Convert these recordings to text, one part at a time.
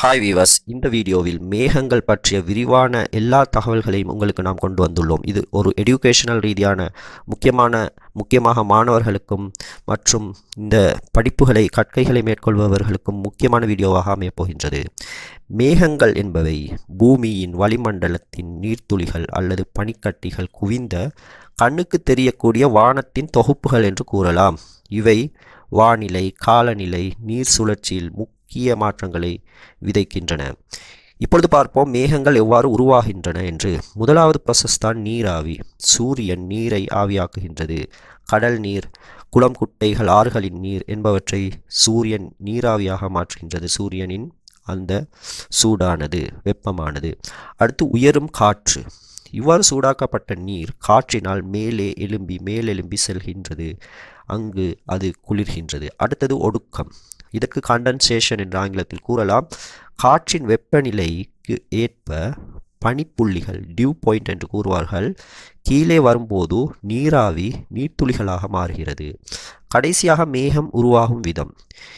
Hi viewers இந்த வீடியோவில் மேகங்கள் பற்றிய விரிவான எல்லா தகவல்களையும் உங்களுக்கு நாம் கொண்டு வந்துள்ளோம். இது ஒரு எடுகேஷனல் ரீதியான முக்கியமான முக்கியமாக மாணவர்களுக்கும் மற்றும் இந்த படிப்புகளை கற்கைகளை மேற்கொள்பவர்களுக்கும் முக்கியமான வீடியோவாக அமையப் போகின்றது. மேகங்கள் என்பவை பூமியின் வளிமண்டலத்தின் நீர்த்துளிகள் அல்லது பனிக்கட்டிகள் குவிந்த கண்ணுக்கு தெரியக்கூடிய வானத்தின் தொகுப்புகள் என்று கூறலாம். இவை வானிலை காலநிலை நீர் சுழற்சியில் முக்கிய மாற்றங்களை விதைக்கின்றன. இப்பொழுது பார்ப்போம் மேகங்கள் எவ்வாறு உருவாகின்றன என்று. முதலாவது ப்ரொசஸ் தான் நீராவி. சூரியன் நீரை ஆவியாக்குகின்றது. கடல் நீர் குளம் குட்டைகள் ஆறுகளின் நீர் என்பவற்றை சூரியன் நீராவியாக மாற்றுகின்றது. சூரியனின் அந்த சூடானது வெப்பமானது. அடுத்து உயரும் காற்று. இவ்வாறு சூடாக்கப்பட்ட நீர் காற்றினால் மேலே எழும்பி மேலெலும்பி செல்கின்றது. அங்கு அது குளிர்கின்றது. அடுத்தது ஒடுக்கம். இதற்கு கண்டன்சேஷன் என்று ஆங்கிலத்தில் கூறலாம். காற்றின் வெப்பநிலைக்கு ஏற்ப பனிப்புள்ளிகள் டியூ பாயிண்ட் என்று கூறுவார்கள். கீழே வரும்போது நீராவி நீர்த்துளிகளாக மாறுகிறது. கடைசியாக மேகம் உருவாகும் விதம்.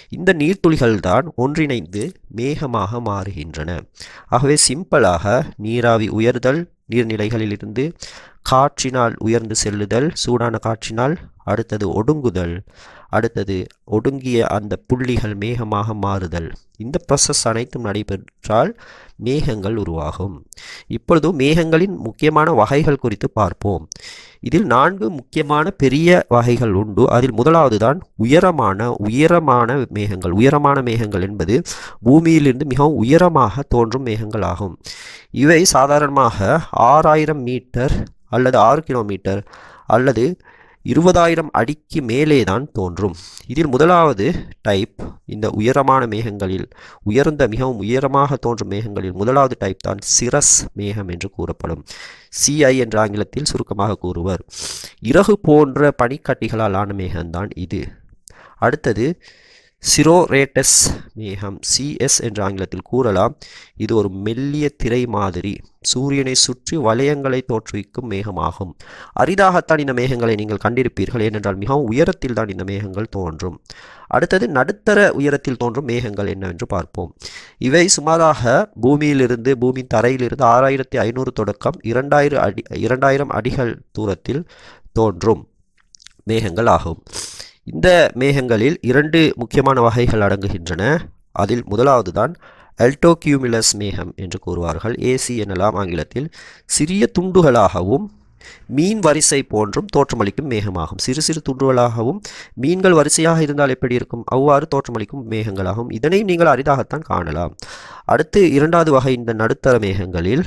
இந்த நீர்த்துளிகள் தான் ஒன்றிணைந்து மேகமாக மாறுகின்றன. ஆகவே சிம்பிளாக நீராவி உயர்தல் நீர்நிலைகளிலிருந்து காற்றினால் உயர்ந்து செல்லுதல் சூடான காற்றினால் அடுத்தது ஒடுங்குதல். அடுத்தது ஒடுங்கிய அந்த புள்ளிகள் மேகமாக மாறுதல். இந்த ப்ரொசஸ் அனைத்தும் நடைபெற்றால் மேகங்கள் உருவாகும். இப்பொழுது மேகங்களின் முக்கியமான வகைகள் குறித்து பார்ப்போம். இதில் நான்கு முக்கியமான பெரிய வகைகள் உண்டு. அதில் முதலாவது தான் உயரமான உயரமான மேகங்கள். உயரமான மேகங்கள் என்பது பூமியிலிருந்து மிகவும் உயரமாக தோன்றும் மேகங்கள் ஆகும் இவை சாதாரணமாக ஆறாயிரம் மீட்டர் அல்லது ஆறு கிலோமீட்டர் அல்லது இருபதாயிரம் அடிக்கு மேலே தான் தோன்றும். இதில் முதலாவது டைப் இந்த உயரமான மேகங்களில் உயர்ந்த மிகவும் உயரமாக தோன்றும் மேகங்களில் முதலாவது டைப் தான் சிரஸ் மேகம் என்று கூறப்படும். சிஐ என்ற ஆங்கிலத்தில் சுருக்கமாக கூறுவர். இறகு போன்ற பனிக்கட்டிகளால் ஆன மேகம்தான் இது. அடுத்தது சிரோரேட்டஸ் மேகம் சிஎஸ் என்ற ஆங்கிலத்தில் கூறலாம். இது ஒரு மெல்லிய திரை மாதிரி. சூரியனை சுற்றி வளையங்களை தோற்றுவிக்கும் மேகமாகும். அரிதாகத்தான் இந்த மேகங்களை நீங்கள் கண்டிருப்பீர்கள். ஏனென்றால் மிகவும் உயரத்தில் தான் இந்த மேகங்கள் தோன்றும். அடுத்தது நடுத்தர உயரத்தில் தோன்றும் மேகங்கள் என்னவென்று பார்ப்போம். இவை சுமாராக பூமியிலிருந்து பூமி தரையிலிருந்து ஆறாயிரத்தி ஐநூறு தொடக்கம் இரண்டாயிரம் அடி இரண்டாயிரம் அடிகள் தூரத்தில் தோன்றும் மேகங்கள் ஆகும். இந்த மேகங்களில் இரண்டு முக்கியமான வகைகள் அடங்குகின்றன. அதில் முதலாவது தான் அல்டோகியூமிலஸ் மேகம் என்று கூறுவார்கள். ஏசி எனலாம் ஆங்கிலத்தில். சிறிய துண்டுகளாகவும் மீன் வரிசை போன்றும் தோற்றமளிக்கும் மேகமாகும். சிறு சிறு துண்டுகளாகவும் மீன்கள் வரிசையாக இருந்தால் எப்படி இருக்கும்? அவ்வாறு தோற்றமளிக்கும் மேகங்களாகும். இதனையும் நீங்கள் அரிதாகத்தான் காணலாம். அடுத்து இரண்டாவது வகை இந்த நடுத்தர மேகங்களில்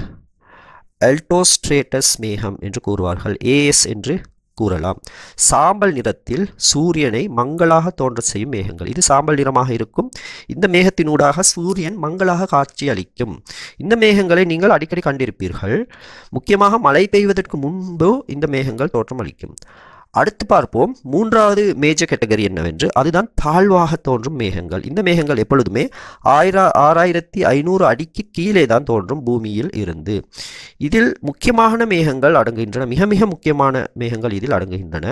அல்டோஸ்ட்ரேட்டஸ் மேகம் என்று கூறுவார்கள். ஏஎஸ் என்று கூறலாம். சாம்பல் நிறத்தில் சூரியனை மங்களாக தோன்ற செய்யும் மேகங்கள். இது சாம்பல் நிறமாக இருக்கும். இந்த மேகத்தினூடாக சூரியன் மங்களாக காட்சி அளிக்கும். இந்த மேகங்களை நீங்கள் அடிக்கடி கண்டிருப்பீர்கள். முக்கியமாக மழை பெய்வதற்கு முன்பு இந்த மேகங்கள் தோற்றம் அளிக்கும். அடுத்து பார்ப்போம் மூன்றாவது மேஜர் கேட்டகரி என்னவென்று. அதுதான் தாழ்வாக தோன்றும் மேகங்கள். இந்த மேகங்கள் எப்பொழுதுமே ஆயிரா ஆறாயிரத்தி ஐநூறு அடிக்கு கீழே தான் தோன்றும் பூமியில் இருந்து. இதில் முக்கியமான மேகங்கள் அடங்குகின்றன. மிக மிக முக்கியமான மேகங்கள் இதில் அடங்குகின்றன.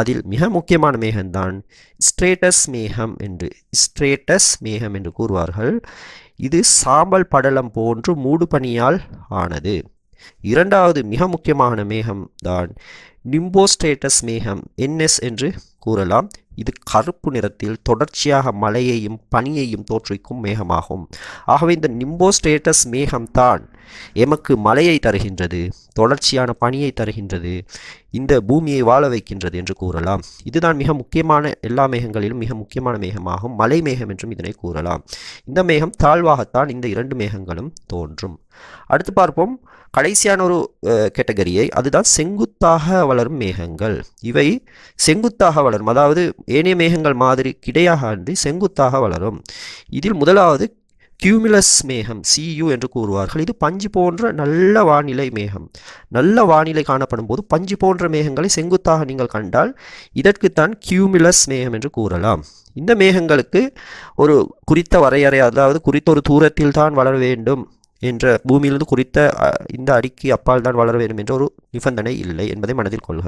அதில் மிக முக்கியமான மேகம்தான் ஸ்ட்ரேட்டஸ் மேகம் என்று ஸ்ட்ரேட்டஸ் மேகம் என்று கூறுவார்கள். இது சாம்பல் படலம் போன்று மூடுபனியால் ஆனது. இரண்டாவது மிக முக்கியமான மேகம் தான் நிம்போஸ்டேட்டஸ் மேகம் என்எஸ் என்று கூறலாம். இது கருப்பு நிறத்தில் தொடர்ச்சியாக மழையையும் பனியையும் தோற்றுவிக்கும் மேகமாகும். ஆகவே இந்த நிம்போஸ்டேட்டஸ் மேகம்தான் எமக்கு மழையை தருகின்றது தொடர்ச்சியான பணியை தருகின்றது இந்த பூமியை வாழ வைக்கின்றது என்று கூறலாம். இதுதான் மிக முக்கியமான எல்லா மேகங்களிலும் மிக முக்கியமான மேகமாகும். மலை மேகம் என்றும் இதனை கூறலாம். இந்த மேகம் தாழ்வாகத்தான் இந்த இரண்டு மேகங்களும் தோன்றும். அடுத்து பார்ப்போம். கடைசியான ஒரு கேட்டகரியை அதுதான் செங்குத்தாக வளரும் மேகங்கள். இவை செங்குத்தாக வளரும். அதாவது ஏனைய மேகங்கள் மாதிரி கிடையாக அன்றி செங்குத்தாக வளரும். இதில் முதலாவது கியூமிலஸ் மேகம் சியு என்று கூறுவார்கள். இது பஞ்சு போன்ற நல்ல வானிலை மேகம். நல்ல வானிலை காணப்படும் போது பஞ்சு போன்ற மேகங்களை செங்குத்தாக நீங்கள் கண்டால் இதற்குத்தான் கியூமிலஸ் மேகம் என்று கூறலாம். இந்த மேகங்களுக்கு ஒரு குறித்த வரையறை அதாவது குறித்த ஒரு தூரத்தில் தான் வளர வேண்டும் என்ற பூமியிலிருந்து குறித்த இந்த அடிக்கு அப்பால் தான் வளர வேண்டும் என்ற ஒரு நிபந்தனை இல்லை என்பதை மனதில் கொள்க.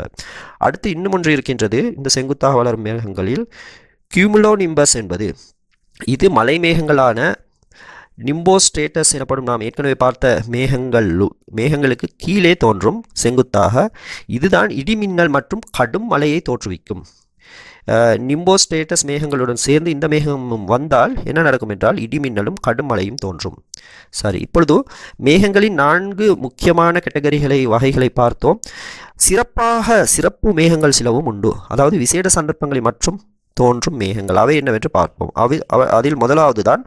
அடுத்து இன்னும் ஒன்று இருக்கின்றது. இந்த செங்குத்தாக வளரும் மேகங்களில் கியூமுலோனிம்பஸ் என்பது. இது மலை மேகங்களான நிம்போ ஸ்டேட்டஸ் எனப்படும் நாம் ஏற்கனவே பார்த்த மேகங்கள் மேகங்களுக்கு கீழே தோன்றும் செங்குத்தாக. இதுதான் இடிமின்னல் மற்றும் கடும் மழையை தோற்றுவிக்கும். நிம்போஸ்டேட்டஸ் மேகங்களுடன் சேர்ந்து இந்த மேகமும் வந்தால் என்ன நடக்கும் என்றால் இடிமின்னலும் கடும் மழையும் தோன்றும். சரி இப்பொழுது மேகங்களின் நான்கு முக்கியமான கேட்டகரிகளை வகைகளை பார்த்தோம். சிறப்பாக சிறப்பு மேகங்கள் சிலவும் உண்டு. அதாவது விசேட சந்தர்ப்பங்களில் மற்றும் தோன்றும் மேகங்கள். அவை என்னவென்று பார்ப்போம். அவை அதில் முதலாவது தான்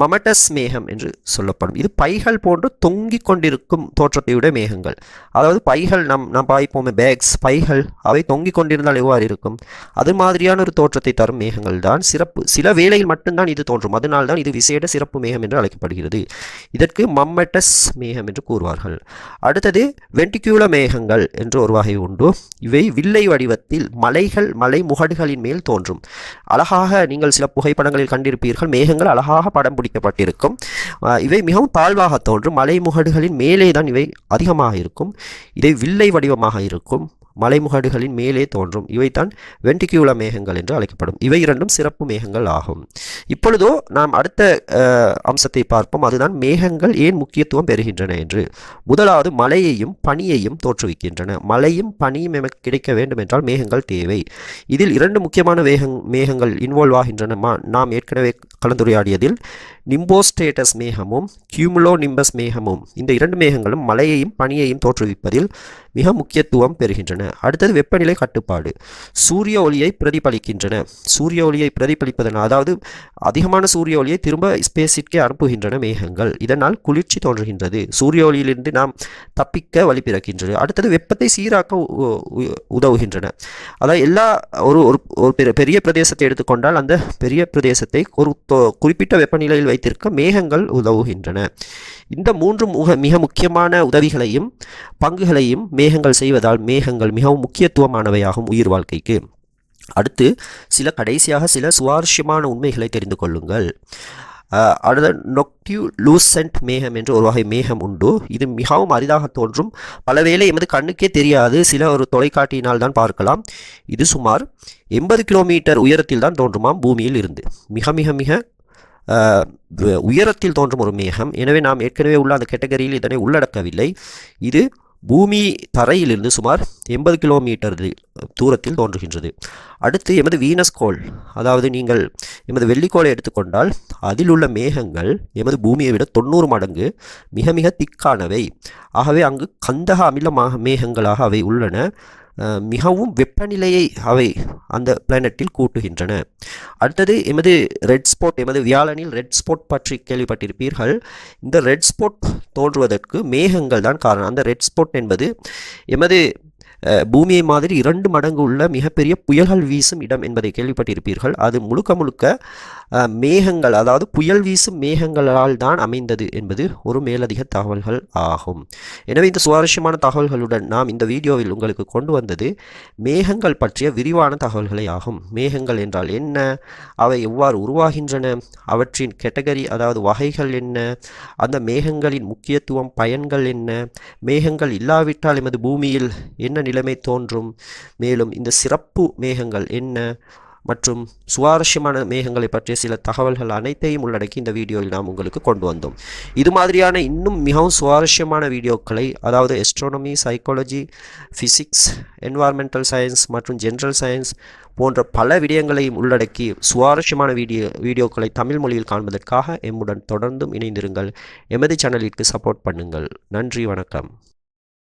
மமட்டஸ் மேகம் என்று சொல்லப்படும். இது பைகள் போன்று தொங்கிக் கொண்டிருக்கும் தோற்றத்தையுடைய மேகங்கள். அதாவது பைகள் நம் நாம் பாய்ப்போமே பேக்ஸ் பைகள் அவை தொங்கிக் கொண்டிருந்தால் எவ்வாறு இருக்கும்? அது மாதிரியான ஒரு தோற்றத்தை தரும் மேகங்கள் தான் சிறப்பு. சில வேளையில் மட்டும்தான் இது தோன்றும். அதனால் தான் இது விசேட சிறப்பு மேகம் என்று அழைக்கப்படுகிறது. இதற்கு மம்மட்டஸ் மேகம் என்று கூறுவார்கள். அடுத்தது வெண்டிக்யூல மேகங்கள் என்று ஒரு வகை உண்டு. இவை வில்லை வடிவத்தில் மலைகள் மலை முகடுகளின் மேல் தோன்றும். அழகாக நீங்கள் சில புகைப்படங்களில் கண்டிருப்பீர்கள். மேகங்கள் அழகாக படம் கண்டுபிடிக்கப்பட்டிருக்கும். இவை மிகவும் தாழ்வாக தோன்றும். மலைமுகடுகளின் மேலே தான் இவை அதிகமாக இருக்கும். இதை வில்லை வடிவமாக இருக்கும். மலைமுகடுகளின் மேலே தோன்றும். இவைதான் வெண்டிக்யூல மேகங்கள் என்று அழைக்கப்படும். இவை இரண்டும் சிறப்பு மேகங்கள் ஆகும். இப்பொழுதோ நாம் அடுத்த அம்சத்தை பார்ப்போம். அதுதான் மேகங்கள் ஏன் முக்கியத்துவம் பெறுகின்றன என்று. முதலாவது மழையையும் பனியையும் தோற்றுவிக்கின்றன. மழையும் பனியும் எமக்கு கிடைக்க வேண்டும் என்றால் மேகங்கள் தேவை. இதில் இரண்டு முக்கியமான வேகங் மேகங்கள் இன்வால்வ் ஆகின்றன. நாம் ஏற்கனவே கலந்துரையாடியதில் நிம்போஸ்டேட்டஸ் மேகமும் கியூமுலோ நிம்பஸ் மேகமும் இந்த இரண்டு மேகங்களும் மழையையும் பனியையும் தோற்றுவிப்பதில் மிக முக்கியத்துவம் பெறுகின்றன. அடுத்தது வெப்பநிலை கட்டுப்பாடு. சூரிய ஒளியை பிரதிபலிக்கின்றன. சூரிய ஒளியை பிரதிபலிப்பதன் அதாவது அதிகமான சூரிய ஒளியை திரும்ப ஸ்பேஸிற்கே அனுப்புகின்றன மேகங்கள். இதனால் குளிர்ச்சி தோன்றுகின்றது. சூரிய ஒளியிலிருந்து நாம் தப்பிக்க வழி பிறக்கின்றது. அடுத்தது வெப்பத்தை சீராக்க உதவுகின்றன. அதாவது எல்லா ஒரு ஒரு பெரிய பிரதேசத்தை எடுத்துக்கொண்டால் அந்த பெரிய பிரதேசத்தை ஒரு குறிப்பிட்ட வெப்பநிலையில் வைத்திருக்க மேகங்கள் உதவுகின்றன. இந்த மூன்று முக மிக முக்கியமான உதவிகளையும் பங்குகளையும் மேகங்கள் செய்வதால் மேகங்கள் மிகவும் முக்கியத்துவமானவையாகும் உயிர் வாழ்க்கைக்கு. அடுத்து சில கடைசியாக சில சுவாரஸ்யமான உண்மைகளை தெரிந்து கொள்ளுங்கள். அடுத்த நொக்டியூ லூசென்ட் மேகம் என்று ஒரு வகை மேகம் உண்டு. இது மிகவும் அரிதாக தோன்றும். பலவேளை எமது கண்ணுக்கே தெரியாது. சில ஒரு தொலைக்காட்டியினால் தான் பார்க்கலாம். இது சுமார் எண்பது கிலோமீட்டர் உயரத்தில் தான் தோன்றுமாம் பூமியில் இருந்து. மிக மிக மிக உயரத்தில் தோன்றும் ஒரு மேகம். எனவே நாம் ஏற்கனவே உள்ள அந்த கேட்டகரியில் இதனை உள்ளடக்கவில்லை. இது பூமி தரையிலிருந்து சுமார் எண்பது கிலோமீட்டர் தூரத்தில் தோன்றுகின்றது. அடுத்து எமது வீனஸ் கோள் அதாவது நீங்கள் எமது வெள்ளிக்கோளை எடுத்துக்கொண்டால் அதில் உள்ள மேகங்கள் எமது பூமியை விட தொண்ணூறு மடங்கு மிக மிக திக்கானவை. ஆகவே அங்கு கந்தக அமில மேகங்களாக அவை உள்ளன. மிகவும் வெப்பநிலையை அவை அந்த பிளானட்டில் கூட்டுகின்றன. அடுத்தது எமது ரெட் ஸ்பாட் எமது வியாழனில் ரெட் ஸ்பாட் பற்றி கேள்விப்பட்டிருப்பீர்கள். இந்த ரெட் ஸ்பாட் தோன்றுவதற்கு மேகங்கள் தான் காரணம். அந்த ரெட் ஸ்பாட் என்பது எமது பூமியை மாதிரி இரண்டு மடங்கு உள்ள மிகப்பெரிய புயல்கள் வீசும் இடம் என்பதை கேள்விப்பட்டிருப்பீர்கள். அது முழுக்க முழுக்க மேகங்கள் அதாவது புயல் வீசும் மேகங்களால் தான் அமைந்தது என்பது ஒரு மேலதிக தகவல்கள் ஆகும். எனவே இந்த சுவாரஸ்யமான தகவல்களுடன் நாம் இந்த வீடியோவில் உங்களுக்கு கொண்டு வந்தது மேகங்கள் பற்றிய விரிவான தகவல்களை ஆகும். மேகங்கள் என்றால் என்ன? அவை எவ்வாறு உருவாகின்றன? அவற்றின் கேட்டகரி அதாவது வகைகள் என்ன? அந்த மேகங்களின் முக்கியத்துவம் பயன்கள் என்ன? மேகங்கள் இல்லாவிட்டால் எமது பூமியில் என்ன நிலைமை தோன்றும். மேலும் இந்த சிறப்பு மேகங்கள் என்ன மற்றும் சுவாரஸ்யமான மேகங்களை பற்றிய சில தகவல்கள் அனைத்தையும் உள்ளடக்கி இந்த வீடியோவில் நாம் உங்களுக்கு கொண்டு வந்தோம். இது மாதிரியான இன்னும் மிகவும் சுவாரஸ்யமான வீடியோக்களை அதாவது astronomy psychology physics environmental science மற்றும் ஜென்ரல் சயின்ஸ் போன்ற பல விடயங்களையும் உள்ளடக்கி சுவாரஸ்யமான வீடியோ வீடியோக்களை தமிழ் மொழியில் காண்பதற்காக எம்முடன் தொடர்ந்தும் இணைந்திருங்கள். எமது சேனலிற்கு சப்போர்ட் பண்ணுங்கள். நன்றி வணக்கம்.